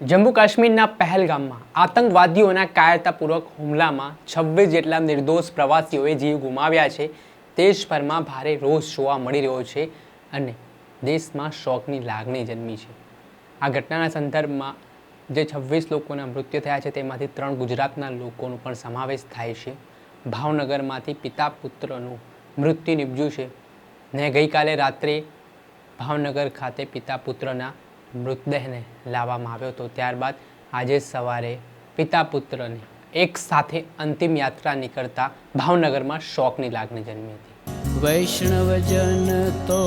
જમ્મુ કાશ્મીરના પહેલગામમાં આતંકવાદીઓના કાયરતાપૂર્વક હુમલામાં છવ્વીસ જેટલા નિર્દોષ પ્રવાસીઓએ જીવ ગુમાવ્યા છે. દેશભરમાં ભારે રોષ જોવા મળી રહ્યો છે અને દેશમાં શોકની લાગણી જન્મી છે. આ ઘટનાના સંદર્ભમાં જે છવ્વીસ લોકોના મૃત્યુ થયા છે, તેમાંથી ત્રણ ગુજરાતના લોકોનો પણ સમાવેશ થાય છે. ભાવનગરમાંથી પિતા પુત્રનું મૃત્યુ નિપજ્યું છે ને ગઈકાલે રાત્રે ભાવનગર ખાતે પિતા પુત્રના મૃતદેહને લાવવામાં આવ્યો હતો. ત્યારબાદ આજે સવારે પિતા પુત્રને એક સાથે અંતિમ યાત્રા નીકળતા ભાવનગરમાં શોકની લાગણી જન્મી હતી. વૈષ્ણવજન તો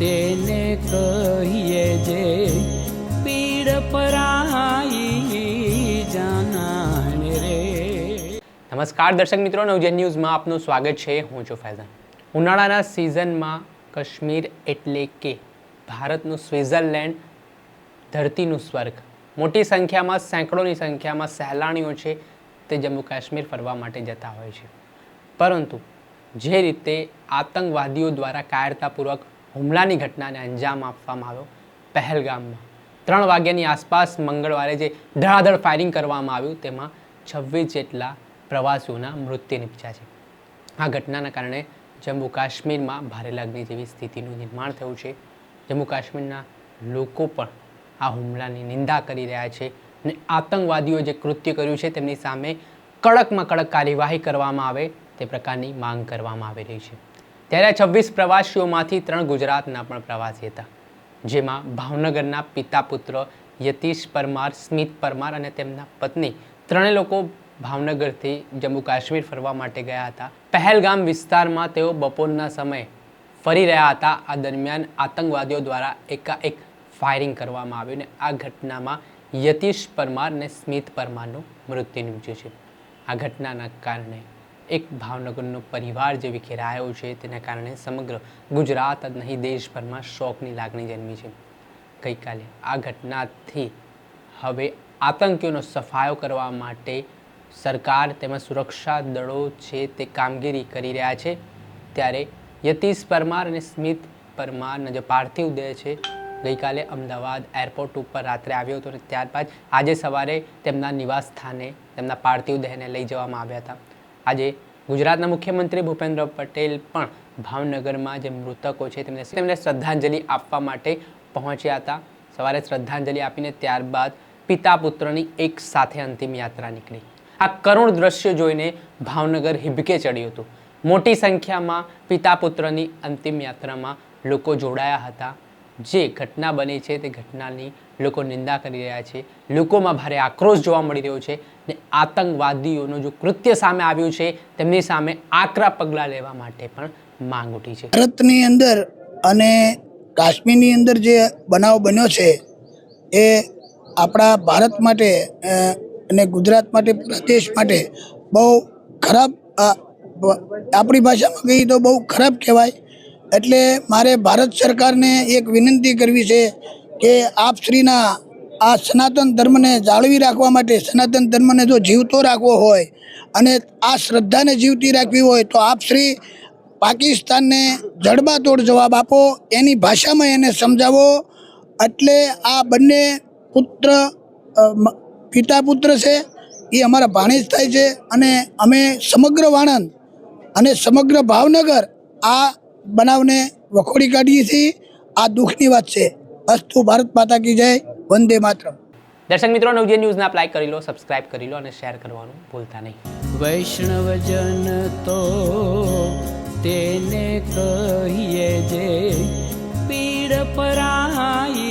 તેને કહીએ જે પીડ પરાઈ જાનાને રે. નમસ્કાર દર્શક મિત્રો નવજન ન્યૂઝમાં આપનું સ્વાગત છે. હું છું ફૈઝાન. ઉનાળાના સિઝનમાં કાશ્મીર એટલે કે ભારતનું સ્વિટ્ઝરલેન્ડ ધરતીનું સ્વર્ગ. મોટી સંખ્યામાં, સેંકડોની સંખ્યામાં સહેલાણીઓ છે તે જમ્મુ કાશ્મીર ફરવા માટે જતા હોય છે. પરંતુ જે રીતે આતંકવાદીઓ દ્વારા કાયરતાપૂર્વક હુમલાની ઘટનાને અંજામ આપવામાં આવ્યો, પહેલગામમાં. ત્રણ વાગ્યાની આસપાસ મંગળવારે જે ધડાધડ ફાયરિંગ કરવામાં આવ્યું, તેમાં છવ્વીસ જેટલા પ્રવાસીઓના મૃત્યુ નિપજ્યા છે. આ ઘટનાના કારણે જમ્મુ કાશ્મીરમાં ભારે લાગણી જેવી સ્થિતિનું નિર્માણ થયું છે. જમ્મુ કાશ્મીરના લોકો પણ આ હુમલાની નિંદા કરી રહ્યા છે અને આતંકવાદીઓ જે કૃત્ય કર્યું છે તેમની સામે કડકમાં કડક કાર્યવાહી કરવામાં આવે તે પ્રકારની માંગ કરવામાં આવી રહી છે. ત્યારે આ છવ્વીસ પ્રવાસીઓમાંથી ત્રણ ગુજરાતના પણ પ્રવાસી હતા, જેમાં ભાવનગરના પિતા પુત્ર યતીશ પરમાર, સ્મિત પરમાર અને તેમના પત્ની ત્રણેય લોકો ભાવનગરથી જમ્મુ કાશ્મીર ફરવા માટે ગયા હતા. પહેલગામ વિસ્તારમાં તેઓ બપોરના સમયે ફરી રહ્યા હતા. આ દરમિયાન આતંકવાદીઓ દ્વારા એકાએક ફાયરિંગ કરવામાં આવ્યું અને આ ઘટનામાં યતીશ પરમાર અને સ્મિત પરમારનું મૃત્યુ નિપજ્યું છે. આ ઘટનાના કારણે એક ભાવનગરનો પરિવાર જે વિખેરાયો છે તેના કારણે સમગ્ર ગુજરાત જ નહીં દેશભરમાં શોકની લાગણી જન્મી છે. ગઈકાલે આ ઘટનાથી હવે આતંકીઓનો સફાયો કરવા માટે સરકાર તેમજ સુરક્ષા દળો છે તે કામગીરી કરી રહ્યા છે. ત્યારે યતીશ પરમાર અને સ્મિત પરમારનો જે પાર્થિવ દેહ છે, ગઈકાલે અમદાવાદ એરપોર્ટ ઉપર રાત્રે આવ્યો હતો અને ત્યારબાદ આજે સવારે તેમના નિવાસ સ્થાને તેમના પાર્થિવ દેહને લઈ જવામાં આવ્યા હતા. આજે ગુજરાતના મુખ્યમંત્રી ભૂપેન્દ્ર પટેલ પણ ભાવનગરમાં જે મૃતકો છે, તેમને તેમને શ્રદ્ધાંજલિ આપવા માટે પહોંચ્યા હતા. સવારે શ્રદ્ધાંજલિ આપીને ત્યારબાદ પિતા પુત્રની એક સાથે અંતિમ યાત્રા નીકળી. આ કરુણ દ્રશ્ય જોઈને ભાવનગર હિબકે ચડ્યું હતું. મોટી સંખ્યામાં પિતા પુત્રની અંતિમ યાત્રામાં લોકો જોડાયા હતા. જે ઘટના બની છે તે ઘટનાની લોકો નિંદા કરી રહ્યા છે. લોકોમાં ભારે આક્રોશ જોવા મળી રહ્યો છે ને આતંકવાદીઓનું જો કૃત્ય સામે આવ્યું છે, તેમની સામે આકરા પગલાં લેવા માટે પણ માંગ ઉઠી છે. ભારતની અંદર અને કાશ્મીરની અંદર જે બનાવ બન્યો છે, એ આપણા ભારત માટે અને ગુજરાત માટે પ્રદેશ માટે બહુ ખરાબ આપણી ભાષામાં કહીએ તો બહુ ખરાબ કહેવાય. એટલે મારે ભારત સરકારને એક વિનંતી કરવી છે કે આપ શ્રીના આ સનાતન ધર્મને જાળવી રાખવા માટે, સનાતન ધર્મને જો જીવતો રાખવો હોય અને આ શ્રદ્ધાને જીવતી રાખવી હોય, તો આપ શ્રી પાકિસ્તાનને જડબાતોડ જવાબ આપો, એની ભાષામાં એને સમજાવો. એટલે આ બંને પુત્ર પિતા પુત્ર છે, એ અમારા ભાણેજ થાય છે અને અમે સમગ્ર વાણંદ અને સમગ્ર ભાવનગર આ બનાવને વખોડી કાઢીએ છીએ. આ દુઃખની વાત છે. અસ્તુ ભારત માતા કી જય. વંદે માત્ર દર્શક મિત્રો નવજીવન ન્યૂઝને આપ લાઈક કરી લો સબસ્ક્રાઇબ કરી લો અને શેર કરવાનું ભૂલતા નહીં. વૈષ્ણવજન તો તેને કહીએ જે પીડ પરાઈ